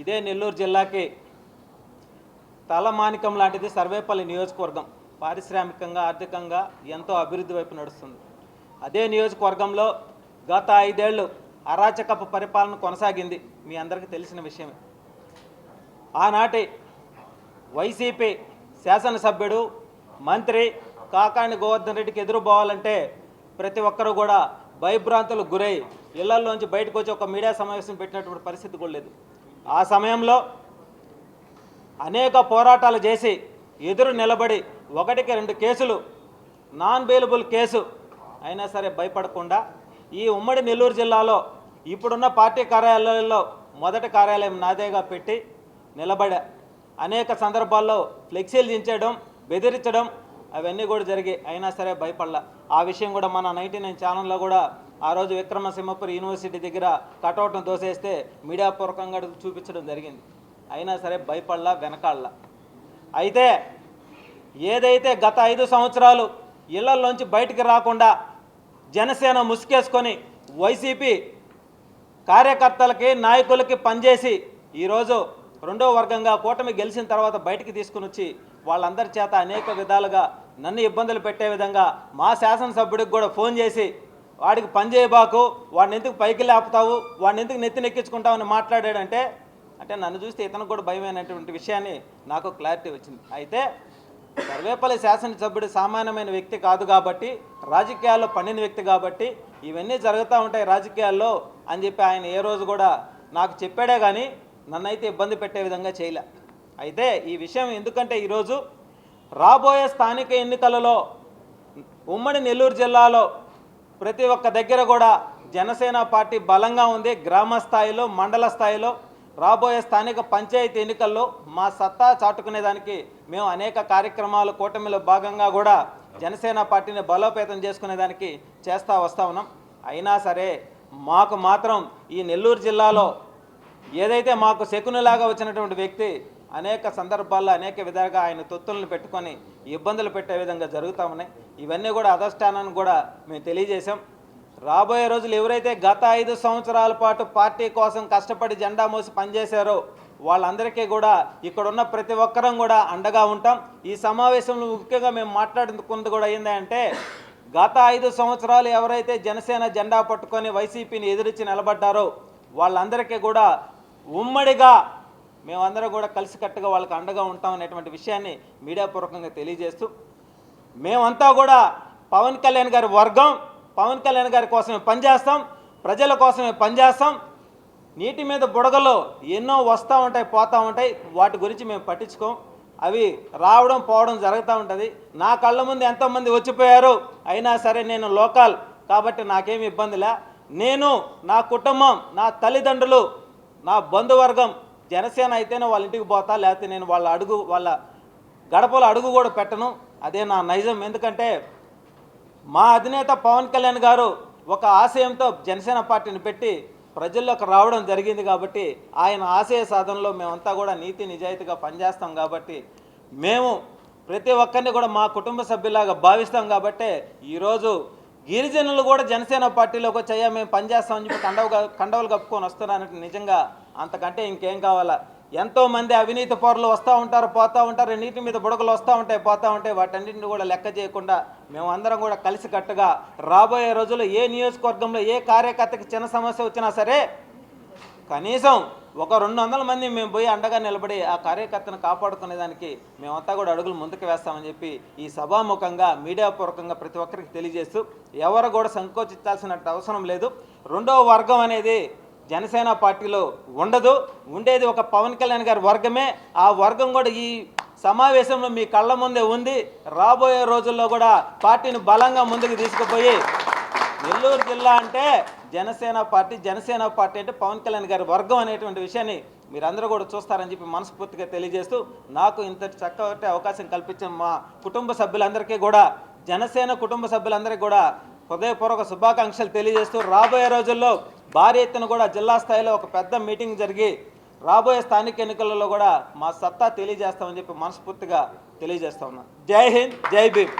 ఇదే నెల్లూరు జిల్లాకి తలమానికం లాంటిది సర్వేపల్లి నియోజకవర్గం. పారిశ్రామికంగా ఆర్థికంగా ఎంతో అభివృద్ధి వైపు నడుస్తుంది. అదే నియోజకవర్గంలో గత ఐదేళ్ళు అరాచకపు పరిపాలన కొనసాగింది మీ అందరికీ తెలిసిన విషయమే. ఆనాటి వైసీపీ శాసనసభ్యుడు మంత్రి కాకాణి గోవర్ధన్ రెడ్డికి ఎదురుపోవాలంటే ప్రతి ఒక్కరూ కూడా భయభ్రాంతులకు గురై ఇళ్ళలోంచి బయటకు వచ్చి ఒక మీడియా సమావేశం పెట్టినటువంటి పరిస్థితి కూడా లేదు. ఆ సమయంలో అనేక పోరాటాలు చేసి ఎదురు నిలబడి ఒకటికి రెండు కేసులు నాన్ బెయిలబుల్ కేసు అయినా సరే భయపడకుండా ఈ ఉమ్మడి నెల్లూరు జిల్లాలో ఇప్పుడున్న పార్టీ కార్యాలయాల్లో మొదటి కార్యాలయం నాదేగా పెట్టి నిలబడా అనేక సందర్భాల్లో ఫ్లెక్సీలు దించడం బెదిరించడం అవన్నీ కూడా జరిగాయి అయినా సరే భయపడలా. ఆ విషయం కూడా మన నైన్టీ నైన్ ఛానల్లో కూడా ఆ రోజు విక్రమసింహపురి యూనివర్సిటీ దగ్గర కటౌట్ను దోసేస్తే మీడియా పూర్వకంగా చూపించడం జరిగింది. అయినా సరే భయపడలా వెనకాడలా. అయితే ఏదైతే గత ఐదు సంవత్సరాలు ఇళ్ళలోంచి బయటికి రాకుండా జనసేన ముసుకేసుకొని వైసీపీ కార్యకర్తలకి నాయకులకి పనిచేసి ఈరోజు రెండో వర్గంగా కూటమి గెలిచిన తర్వాత బయటికి తీసుకుని వచ్చి వాళ్ళందరి చేత అనేక విధాలుగా నన్ను ఇబ్బందులు పెట్టే విధంగా మా శాసనసభ్యుడికి కూడా ఫోన్ చేసి వాడికి పని చేయబాకు వాడిని ఎందుకు పైకి లేపుతావు వాడిని ఎందుకు నెత్తి నెక్కించుకుంటావని మాట్లాడాడంటే అంటే నన్ను చూస్తే ఇతనికి కూడా భయమైనటువంటి విషయాన్ని నాకు క్లారిటీ వచ్చింది. అయితే సర్వేపల్లి శాసనసభ్యుడు సామాన్యమైన వ్యక్తి కాదు కాబట్టి రాజకీయాల్లో పండిన వ్యక్తి కాబట్టి ఇవన్నీ జరుగుతూ ఉంటాయి రాజకీయాల్లో అని చెప్పి ఆయన ఏ రోజు కూడా నాకు చెప్పాడే కానీ నన్నైతే ఇబ్బంది పెట్టే విధంగా చేయలే. అయితే ఈ విషయం ఎందుకంటే ఈరోజు రాబోయే స్థానిక ఎన్నికలలో ఉమ్మడి నెల్లూరు జిల్లాలో ప్రతి ఒక్క దగ్గర కూడా జనసేన పార్టీ బలంగా ఉంది. గ్రామ స్థాయిలో మండల స్థాయిలో. రాబోయే స్థానిక పంచాయతీ ఎన్నికల్లో మా సత్తా చాటుకునేదానికి మేము అనేక కార్యక్రమాలు కూటమిలో భాగంగా కూడా జనసేన పార్టీని బలోపేతం చేసుకునేదానికి చేస్తూ వస్తూ ఉన్నాం. అయినా సరే మాకు మాత్రం ఈ నెల్లూరు జిల్లాలో ఏదైతే మాకు శకునిలాగా వచ్చినటువంటి వ్యక్తి అనేక సందర్భాల్లో అనేక విధాలుగా ఆయన తొత్తులను పెట్టుకొని ఇబ్బందులు పెట్టే విధంగా జరుగుతూ ఉన్నాయి. ఇవన్నీ కూడా అధిష్టానాన్ని కూడా మేము తెలియజేశాం. రాబోయే రోజులు ఎవరైతే గత ఐదు సంవత్సరాల పాటు పార్టీ కోసం కష్టపడి జెండా మోసి పనిచేశారో వాళ్ళందరికీ కూడా ఇక్కడున్న ప్రతి ఒక్కరం కూడా అండగా ఉంటాం. ఈ సమావేశంలో ముఖ్యంగా మేము మాట్లాడుకున్నది కూడా ఏంటంటే గత ఐదు సంవత్సరాలు ఎవరైతే జనసేన జెండా పట్టుకొని వైసీపీని ఎదిరించి నిలబడ్డారో వాళ్ళందరికీ కూడా ఉమ్మడిగా మేమందరం కూడా కలిసికట్టుగా వాళ్ళకి అండగా ఉంటాం అనేటువంటి విషయాన్ని మీడియా పూర్వకంగా తెలియజేస్తూ మేమంతా కూడా పవన్ కళ్యాణ్ గారి వర్గం పవన్ కళ్యాణ్ గారి కోసమే పనిచేస్తాం ప్రజల కోసమే పనిచేస్తాం. నీటి మీద బుడగలు ఎన్నో వస్తూ ఉంటాయి పోతూ ఉంటాయి వాటి గురించి మేము పట్టించుకోం. అవి రావడం పోవడం జరుగుతూ ఉంటుంది. నా కళ్ళ ముందు ఎంతోమంది వచ్చిపోయారు అయినా సరే నేను లోకల్ కాబట్టి నాకేమి ఇబ్బందిలే నేను నా కుటుంబం నా తల్లిదండ్రులు నా బంధువర్గం జనసేన అయితేనే వాళ్ళ ఇంటికి పోతా లేకపోతే నేను వాళ్ళ అడుగు వాళ్ళ గడపలో అడుగు కూడా పెట్టను. అదే నా నైజం. ఎందుకంటే మా అధినేత పవన్ కళ్యాణ్ గారు ఒక ఆశయంతో జనసేన పార్టీని పెట్టి ప్రజల్లోకి రావడం జరిగింది కాబట్టి ఆయన ఆశయ సాధనలో మేమంతా కూడా నీతి నిజాయితీగా పనిచేస్తాం కాబట్టి మేము ప్రతి ఒక్కరిని కూడా మా కుటుంబ సభ్యులాగా భావిస్తాం కాబట్టి ఈరోజు గిరిజనులు కూడా జనసేన పార్టీలోకి వచ్చాయా మేము పనిచేస్తామని చెప్పి కండవ కండవలు కప్పుకొని వస్తున్నారంటే నిజంగా అంతకంటే ఇంకేం కావాలా? ఎంతో మంది అవినీతి పౌరులు వస్తూ ఉంటారు పోతూ ఉంటారు నీటి మీద బుడగలు వస్తూ ఉంటాయి పోతూ ఉంటాయి. వాటన్నింటిని కూడా లెక్క చేయకుండా మేమందరం కూడా కలిసికట్టుగా రాబోయే రోజుల్లో ఏ నియోజకవర్గంలో ఏ కార్యకర్తకి చిన్న సమస్య వచ్చినా సరే కనీసం ఒక రెండు వందల మంది మేము పోయి అండగా నిలబడి ఆ కార్యకర్తను కాపాడుకునేదానికి మేమంతా కూడా అడుగులు ముందుకు వేస్తామని చెప్పి ఈ సభాముఖంగా మీడియా పూర్వకంగా ప్రతి ఒక్కరికి తెలియజేస్తూ ఎవరు కూడా సంకోచించాల్సిన అవసరం లేదు. రెండవ వర్గం అనేది జనసేన పార్టీలో ఉండదు. ఉండేది ఒక పవన్ కళ్యాణ్ గారి వర్గమే. ఆ వర్గం కూడా ఈ సమావేశంలో మీ కళ్ళ ముందే ఉంది. రాబోయే రోజుల్లో కూడా పార్టీని బలంగా ముందుకు తీసుకుపోయి నెల్లూరు జిల్లా అంటే జనసేన పార్టీ జనసేన పార్టీ అంటే పవన్ కళ్యాణ్ గారి వర్గం అనేటువంటి విషయాన్ని మీరందరూ కూడా చూస్తారని చెప్పి మనస్ఫూర్తిగా తెలియజేస్తూ నాకు ఇంత చక్కటి అవకాశం కల్పించిన మా కుటుంబ సభ్యులందరికీ కూడా జనసేన కుటుంబ సభ్యులందరికీ కూడా హృదయపూర్వక శుభాకాంక్షలు తెలియజేస్తూ రాబోయే రోజుల్లో భారీ ఎత్తున కూడా జిల్లా స్థాయిలో ఒక పెద్ద మీటింగ్ జరిగి రాబోయే స్థానిక ఎన్నికలలో కూడా మా సత్తా తెలియజేస్తామని చెప్పి మనస్ఫూర్తిగా తెలియజేస్తా ఉన్నాను జై హింద్ జై భీమ్.